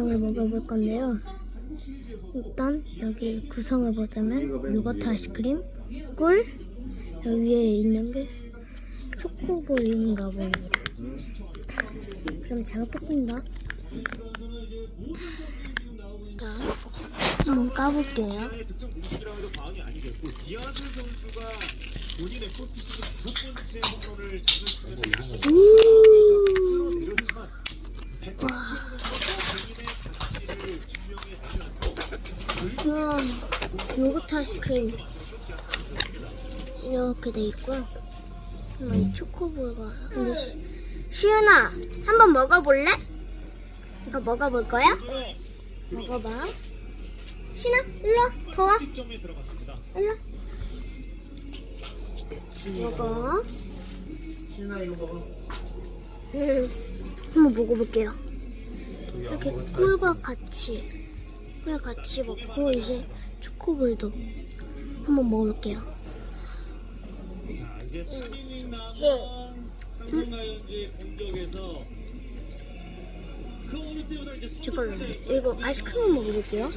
먹어볼 건데요. 일단 여기 구성을 보자면 요거트 아이스크림, 꿀, 여기 위에 있는 게 초코볼인가 봅니다. 그럼 잘 먹겠습니다. 자, 한번 까볼게요. 음. 우와, 요거트 아이스크림 이렇게 돼 있고요. 음, 이 초코볼과 근데 시, 시은아 한번 먹어볼래? 이거 먹어볼 거야? 응. 먹어봐. 신아 일로 와. 더 와. 일로. 와. 먹어. 신아 이거 먹어. 음, 한번 먹어볼게요. 이렇게 꿀과 같이 꿀 같이 먹고 이제 초코볼도 한번 먹어볼게요. 자, 이제 승민이 남은 음. 삼성라이온즈의 공격에서 그 어느 때보다 이제 선두 잠깐만요. 이거 아이스크림 먹어볼게요.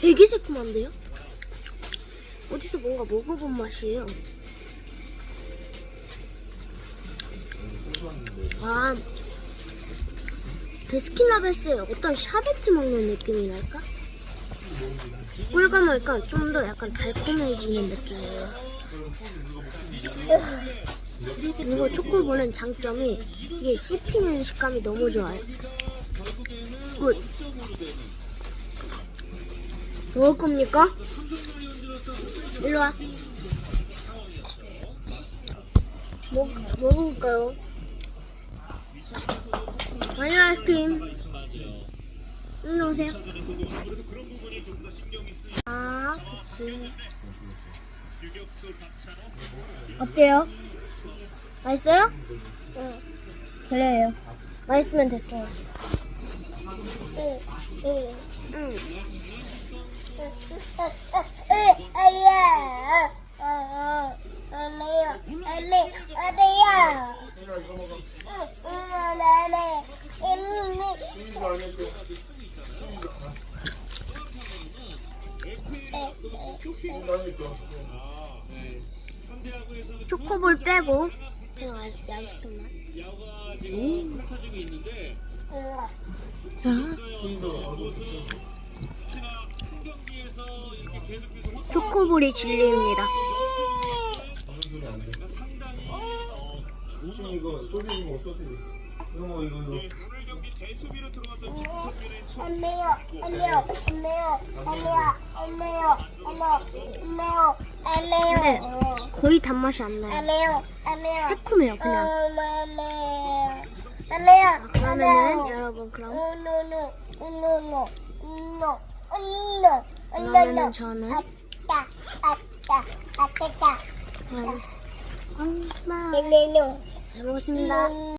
되게 새콤한데요? 어디서 뭔가 먹어본 맛이에요. 아, 베스킨라빈스의 어떤 샤베트 먹는 느낌이랄까? 꿀과 말까 좀더 약간 달콤해지는 느낌이에요. 그리고 초코볼은 장점이 이게 씹히는 식감이 너무 좋아요. 굿. 먹을 겁니까? 일로 와. 먹, 먹어볼까요? 바닐라 아이스크림. 일로 오세요. 아, 그치. 어때요? 맛있어요? 응. 그래요. 맛있으면 됐어요. 응, 응, 응. 신아 이거 먹어. 신이도 안 했고. 초코볼 빼고 그냥 아이스, 아이스크림만. 자, 이렇게 계속해서 초코볼이 진리입니다. 소리 안 돼. 신 이거 먹어 소시지. 이거 먹어 이거 이거. 오늘 경기 대수비로 들어갔던 김성균의 첫 근데 거의 단맛이 안 나요. 새콤해요, 그냥. 아, 그러면은 여러분 그럼 그러면은 저는 그럼. 엄마 잘 먹었습니다.